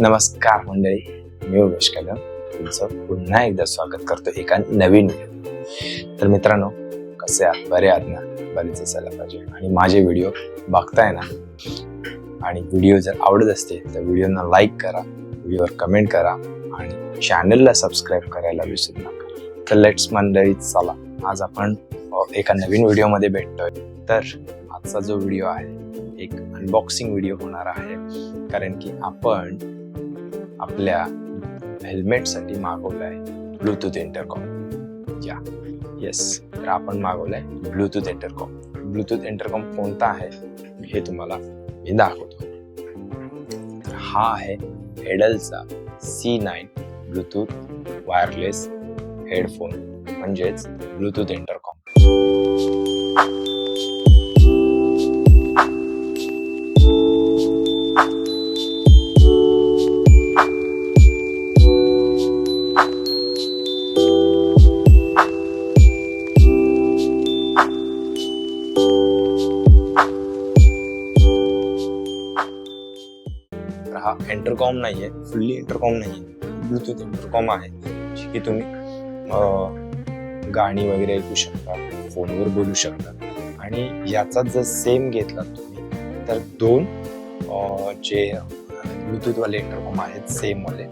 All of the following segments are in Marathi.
नमस्कार मंडळी मी उमेश कदम. तुमचं पुन्हा एकदा स्वागत करतो एका नवीन व्हिडिओ तर मित्रांनो कसे आहात? बरे आहात ना? बरेच असायला पाहिजे. आणि माझे व्हिडिओ बघताय ना? आणि व्हिडिओ जर आवडत असतील तर व्हिडिओना लाईक करा व्हिडिओवर कमेंट करा आणि चॅनलला सबस्क्राईब करायला विसरू नका. तर लेट्स मंडळी चला. आज आपण एका नवीन व्हिडिओमध्ये भेटतोय. तर आजचा जो व्हिडिओ आहे एक अनबॉक्सिंग व्हिडिओ होणार आहे. कारण की आपण आपल्या हेल्मेटसाठी मागवलाय ब्लूटूथ इंटरकॉम या. येस तर आपण मागवलाय ब्लूटूथ इंटरकॉम ब्लूटूथ इंटरकॉम कोणता आहे? हे तुम्हाला मी दाखवतो. तर हा आहे हेडलचा C nine Bluetooth wireless headphone म्हणजेच ब्लूटूथ इंटरकॉम नाही आहे फुल्ली इंटरकॉम नाही आहे. ब्लूटूथ इंटरकॉम आहे की तुम्ही गाणी वगैरे ऐकू शकता फोनवर बोलू शकता. आणि याचा जर सेम घेतला तुम्ही तर दोन जे ब्लूटूथवाले इंटरकॉम आहेत सेमवाले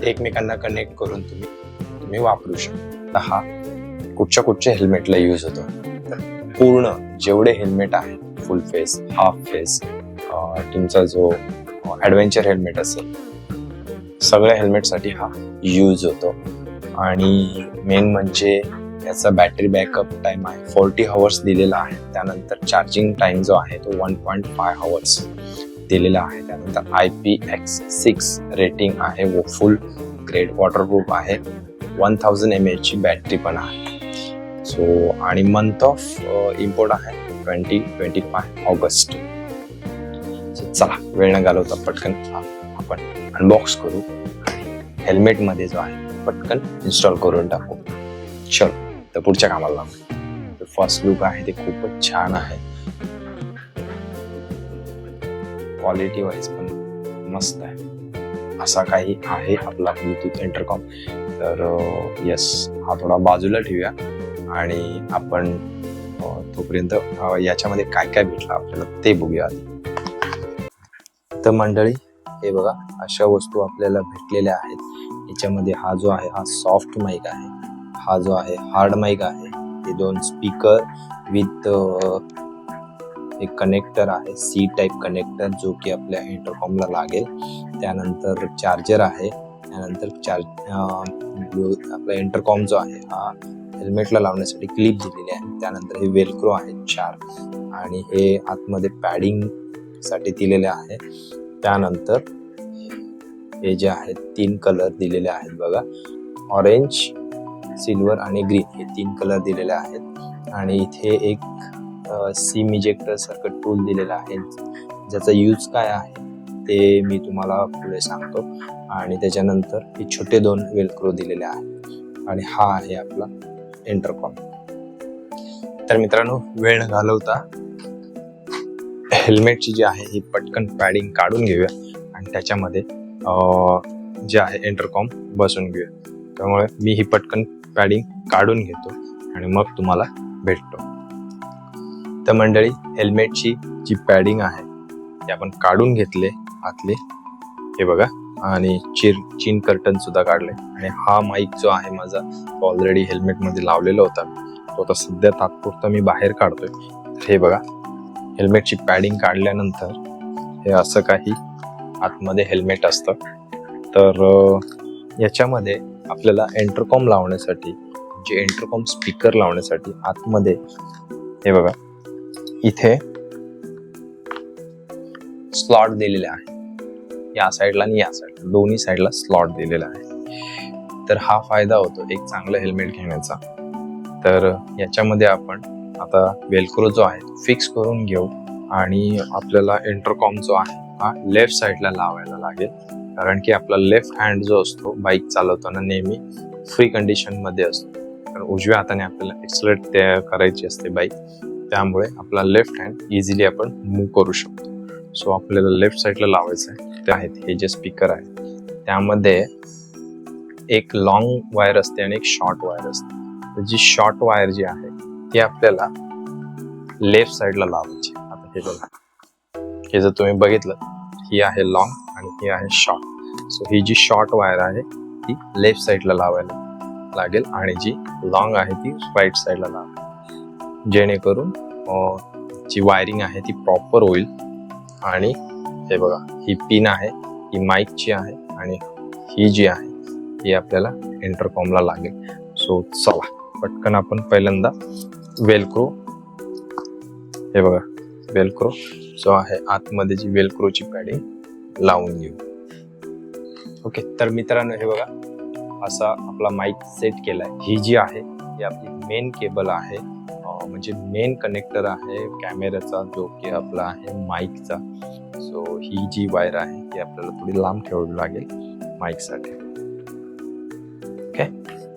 ते एकमेकांना कनेक्ट करून तुम्ही तुम्ही वापरू शकता. तर हा कुठच्या कुठच्या हेल्मेटला यूज होतो? तर पूर्ण जेवढे हेल्मेट आहेत फुल फेस हाफ फेस तुमचा जो ॲडव्हेंचर हेल्मेट असेल. सगळ्या हेल्मेटसाठी हा यूज होतो. आणि मेन म्हणजे याचा बॅटरी बॅकअप टाईम आहे. फोर्टी हवर्स दिलेला आहे. त्यानंतर चार्जिंग टाईम जो आहे तो वन पॉईंट फाय हवर्स दिलेला आहे. त्यानंतर I P X six rating आहे. व फुल ग्रेड वॉटरप्रूफ आहे. वन थाउजंड एम एचची बॅटरी पण आहे. सो आणि मंथ ऑफ इम्पोर्ट आहे ट्वेंटी ट्वेंटी फाय ऑगस्ट चला वेळ न घालवता पटकन आपण अनबॉक्स करू हेल्मेटमध्ये जो आहे पटकन इन्स्टॉल करून टाकू. चल तर पुढच्या कामाला लागू. फर्स्ट लुक आहे ते खूपच छान आहे. क्वालिटी वाईज पण मस्त आहे. असा काही आहे आपला ब्लूटूथ इंटरकॉम तर यस हा थोडा बाजूला ठेवूया. आणि आपण तोपर्यंत याच्यामध्ये काय काय भेटलं आपल्याला ते बघूया आधी. तर मंडळी हे बघा अशा वस्तू आपल्याला भेटलेल्या आहेत. याच्यामध्ये हा जो आहे हा सॉफ्ट माईक आहे. हा जो आहे हार्ड माईक आहे. हे दोन स्पीकर विथ एक कनेक्टर आहे सी टाईप कनेक्टर जो की आपल्या इंटरकॉमला लागेल. त्यानंतर चार्जर आहे. त्यानंतर चार्ज आपला इंटरकॉम जो आहे हा हेल्मेटला लावण्यासाठी क्लिप दिलेली आहे. त्यानंतर हे वेलक्रो आहे चार. आणि हे आतमध्ये पॅडिंग साठी दिलेले आहे. त्यानंतर हे जे आहेत तीन कलर दिलेले आहेत बघा. ऑरेंज सिल्वर आणि ग्रीन हे तीन कलर दिलेले आहेत. आणि इथे एक सिम इजेक्टर सारखं टूल दिलेलं आहे. ज्याचा यूज काय आहे ते मी तुम्हाला पुढे सांगतो. आणि त्याच्यानंतर हे छोटे दोन वेलक्रो दिलेले आहेत. आणि हा आहे आपला इंटरकॉम तर मित्रांनो वेळ न घालवता हेल्मेटची जी आहे ही पटकन पॅडिंग काढून घेऊया आणि त्याच्यामध्ये जे आहे इंटरकॉम बसून घेऊया. त्यामुळे मी ही पटकन पॅडिंग काढून घेतो आणि मग तुम्हाला भेटतो. तर मंडळी हेल्मेटची जी पॅडिंग आहे ती आपण काढून घेतले आतले. हे बघा आणि चिर चीन कर्टन सुद्धा काढले. आणि हा माईक जो आहे माझा ऑलरेडी हेल्मेटमध्ये लावलेला होता. तो आता सध्या तात्पुरता मी बाहेर काढतोय. हे बघा हेल्मेटची पॅडिंग काढल्यानंतर हे असं काही आतमध्ये हेल्मेट असतं. तर याच्यामध्ये आपल्याला एंटरकॉम लावण्यासाठी जे एंटरकॉम स्पीकर लावण्यासाठी आतमध्ये हे बघा इथे स्लॉट दिलेले आहे. या साईडला आणि या साईडला दोन्ही साईडला स्लॉट दिलेला आहे. तर हा फायदा होतो एक चांगलं हेल्मेट घेण्याचा. तर याच्यामध्ये आपण आता वेलक्रो जो आहे फिक्स करून घेऊ आणि आपल्याला इंटरकॉम जो आहे हा लेफ्ट साईडला लावायला लागेल. कारण की आपला लेफ्ट हँड जो असतो बाईक चालवताना नेहमी फ्री कंडिशनमध्ये असतो. कारण उजव्या हाताने आपल्याला एक्सलेट करायची असते बाईक त्यामुळे आपला लेफ्ट हँड इझिली आपण मूव्ह करू शकतो. सो आपल्याला लेफ्ट साईडला लावायचं आहे. ते आहेत हे जे स्पीकर आहेत. त्यामध्ये एक लॉंग वायर असते आणि एक शॉर्ट वायर असते. जी शॉर्ट वायर जी आहे ती आपल्याला लेफ्ट साईडला लावायची. आता हे बघा. हे जर तुम्ही बघितलं ही आहे लॉंग आणि ही आहे शॉर्ट सो ही जी शॉर्ट वायर आहे ती लेफ्ट साईडला लावायला लागेल आणि जी लॉंग आहे ती राईट साईडला लावा जेणेकरून जी वायरिंग आहे ती प्रॉपर होईल. आणि हे बघा ही पिन आहे ही माईकची आहे आणि ही जी आहे ही आपल्याला इंटरकॉमला लागेल. सो चला. पटकन आपण पहिल्यांदा वेलक्रो. हे बघा वेलक्रो. जो आहे आतमध्ये जी वेलक्रोची पॅडिंग लावून घेऊ. ओके तर मित्रांनो हे बघा असा आपला माईक सेट केलाय. ही जी आहे ही आपली मेन केबल आहे. म्हणजे मेन कनेक्टर आहे कॅमेऱ्याचा जो की आपला आहे माईकचा सो ही जी वायर आहे ती आपल्याला थोडी लांब ठेवावी लागेल माईकसाठी ओके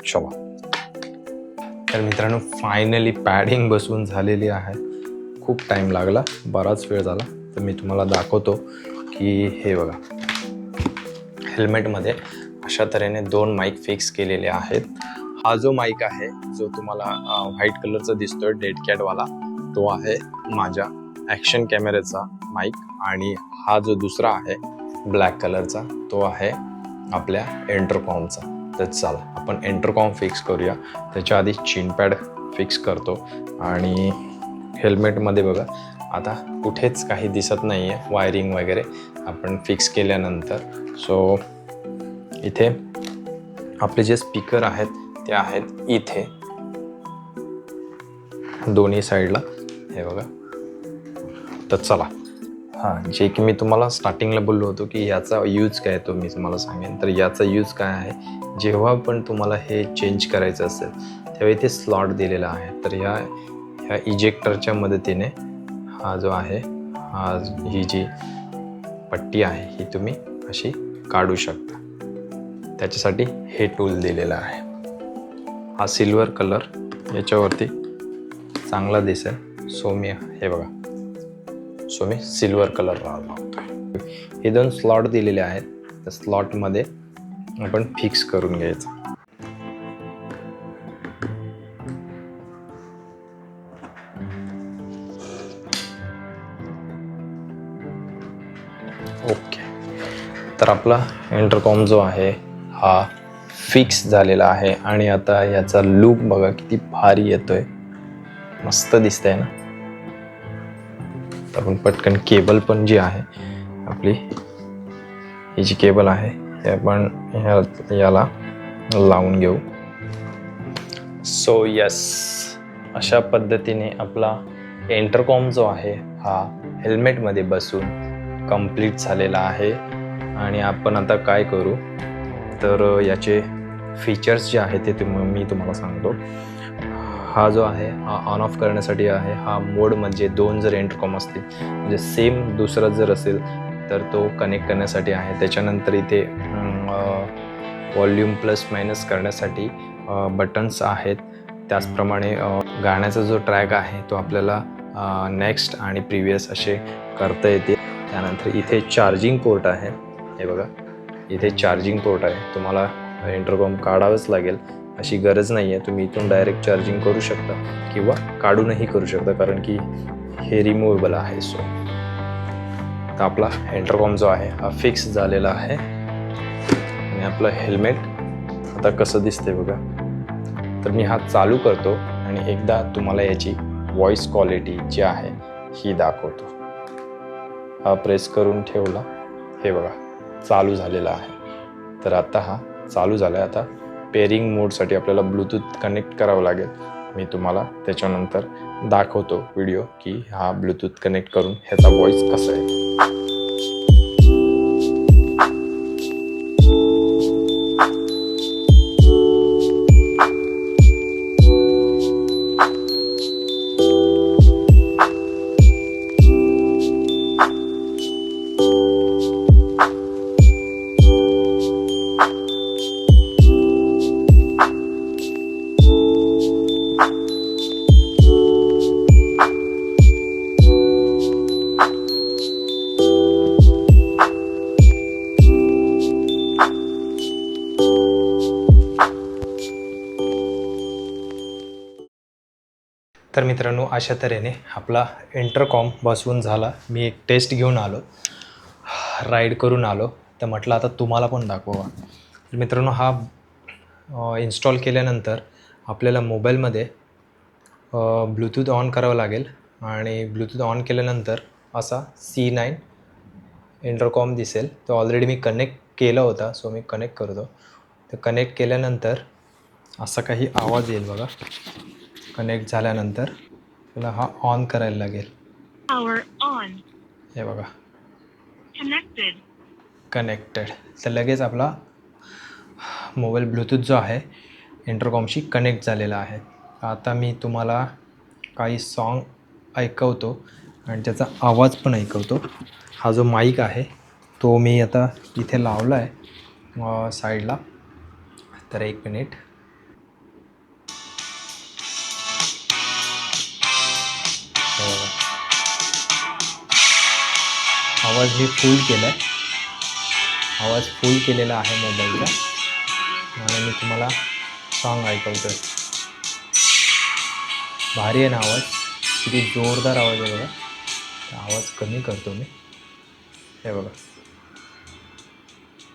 क्षमा. तर मित्रांनो फायनली पॅडिंग बसवून झालेली आहे. खूप टाईम लागला बराच वेळ झाला. तर मी तुम्हाला दाखवतो की हे बघा हेल्मेटमध्ये अशा तऱ्हेने दोन माईक फिक्स केलेले आहेत. हा जो माईक आहे जो तुम्हाला व्हाईट कलरचा दिसतोय डेड कॅटवाला तो आहे माझ्या ॲक्शन कॅमेऱ्याचा माईक आणि हा जो दुसरा आहे ब्लॅक कलरचा तो आहे आपल्या एंटरकॉमचा तर चला. आपण एंटरकॉम फिक्स करूया. त्याच्या आधी चिनपॅड फिक्स करतो. आणि हेल्मेटमध्ये बघा आता कुठेच काही दिसत नाही आहे वायरिंग वगैरे आपण फिक्स केल्यानंतर. सो इथे आपले जे स्पीकर आहेत ते आहेत इथे. दोन्ही साईडला हे बघा. तर चला. हां जे की मी तुम्हाला स्टार्टिंगला बोललो होतो की याचा यूज काय तो मी तुम्हाला सांगेन. तर याचा यूज काय आहे? जेव्हा पण तुम्हाला हे चेंज करायचं असेल तेव्हा इथे स्लॉट दिलेला आहे. तर ह्या ह्या इजेक्टरच्या मदतीने हा जो आहे हा ही जी पट्टी आहे ही तुम्ही अशी काढू शकता. त्याच्यासाठी हे टूल दिलेलं आहे. हा सिल्वर कलर याच्यावरती चांगला दिसेल. सो मी हे बघा. सो मी सिल्वर कलर लावतोय हे दोन स्लॉट दिलेले आहेत. त्या स्लॉटमध्ये आपण फिक्स करून घ्यायचं. ओके. तर आपला इंटरकॉम जो आहे हा फिक्स झालेला आहे. आणि आता याचा लूक बघा किती भारी येतोय. मस्त दिसतंय ना? आपण पटकन केबल पण जी आहे आपली ही जी केबल आहे हे आपण ह्या याला लावून घेऊ. सो यस अशा पद्धतीने आपला इंटरकॉम जो आहे हा हेल्मेटमध्ये बसून कंप्लीट झालेला आहे. आणि आपण आता काय करू? तर याचे फीचर्स जे आहेत ते तुम मी तुम्हाला सांगतो. हा जो आहे हा ऑन ऑफ करण्यासाठी आहे हा मोड म्हणजे दोन जर एंटरकॉम असतील म्हणजे सेम दुसरा जर असेल तर तो कनेक्ट करण्यासाठी आहे. त्याच्यानंतर इथे वॉल्यूम प्लस मायनस करण्यासाठी बटन्स आहेत. त्याचप्रमाणे गाण्याचा जो ट्रॅक आहे तो आपल्याला नेक्स्ट आणि प्रिव्हियस असे करता येते. त्यानंतर इथे चार्जिंग पोर्ट आहे. हे बघा. इथे चार्जिंग पोर्ट आहे. तुम्हाला इंटरकॉम काढावंच लागेल. अशी गरज नाही आहे तुम्ही इथून डायरेक्ट चार्जिंग करू शकता किंवा काढूनही करू शकता कारण की हे रिमुवेबल आहे. सो तर आपला इंटरकॉम जो आहे हा फिक्स झालेला आहे. आणि आपलं हेल्मेट आता कसं दिसते बघा. तर मी हा चालू करतो आणि एकदा तुम्हाला याची व्हॉइस क्वालिटी जी आहे ही दाखवतो. हा प्रेस करून ठेवला. हे बघा चालू झालेला आहे. तर आता हा चालू झाला आहे आता पेरिंग मोडसाठी आपल्याला ब्लूटूथ कनेक्ट करावं लागेल. मी तुम्हाला त्याच्यानंतर दाखवतो व्हिडिओ की हा ब्लूटूथ कनेक्ट करून ह्याचा व्हॉइस कसा आहे. तर मित्रांनो अशा तऱ्हेने आपला इंटरकॉम बसवून झाला. मी एक टेस्ट घेऊन आलो. राईड करून आलो. तर म्हटलं आता तुम्हाला पण दाखवा तर मित्रांनो हा इन्स्टॉल केल्यानंतर आपल्याला मोबाईलमध्ये ब्लूटूथ ऑन करावं लागेल. आणि ब्लूटूथ ऑन केल्यानंतर असा सी नाईन इंटरकॉम दिसेल. तो ऑलरेडी मी कनेक्ट केला होता. सो मी कनेक्ट करतो. तर कनेक्ट केल्यानंतर असा काही आवाज येईल बघा. कनेक्ट झाल्यानंतर तुला हा ऑन करायला लागेल. हे बघा. कनेक्टेड तर लगेच आपला मोबाईल ब्लूटूथ जो आहे इंटरकॉमशी कनेक्ट झालेला आहे. आता मी तुम्हाला काही सॉन्ग ऐकवतो आणि त्याचा आवाज पण ऐकवतो. हा जो माईक आहे तो मी आता इथे लावला आहे साईडला तर एक मिनिट आवाज मी फुल केला आहे आवाज फुल केलेला आहे मोबाईलचा आणि मी तुम्हाला सॉन्ग ऐकवतोय. भारी आहे ना आवाज. किती जोरदार आवाज आहे बघा. आवाज कमी करतो मी. हे बघा.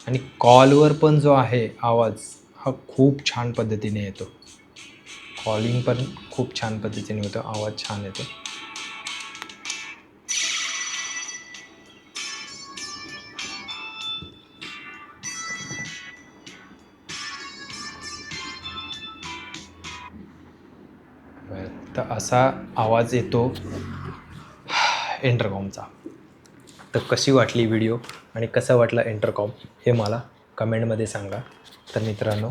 आणि कॉलवर पण जो आहे आवाज हा खूप छान पद्धतीने येतो. कॉलिंग पण खूप छान पद्धतीने होतं. आवाज छान येतो. तर असा आवाज येतो इंटरकॉमचा. तर कशी वाटली व्हिडिओ आणि कसा वाटला इंटरकॉम हे मला कमेंटमध्ये सांगा. तर मित्रांनो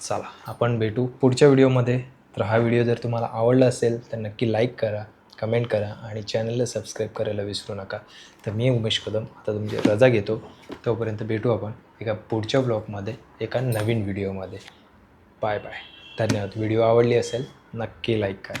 चला आपण भेटू पुढच्या व्हिडिओमध्ये. तर हा व्हिडिओ जर तुम्हाला आवडला असेल तर नक्की लाईक करा कमेंट करा आणि चॅनलला सबस्क्राईब करायला विसरू नका. तर मी उमेश कदम आता तुमची रजा घेतो. तोपर्यंत भेटू आपण एका पुढच्या ब्लॉगमध्ये एका नवीन व्हिडिओमध्ये. Bye bye. धन्यवाद. व्हिडिओ आवडली असेल नक्की लाईक करा.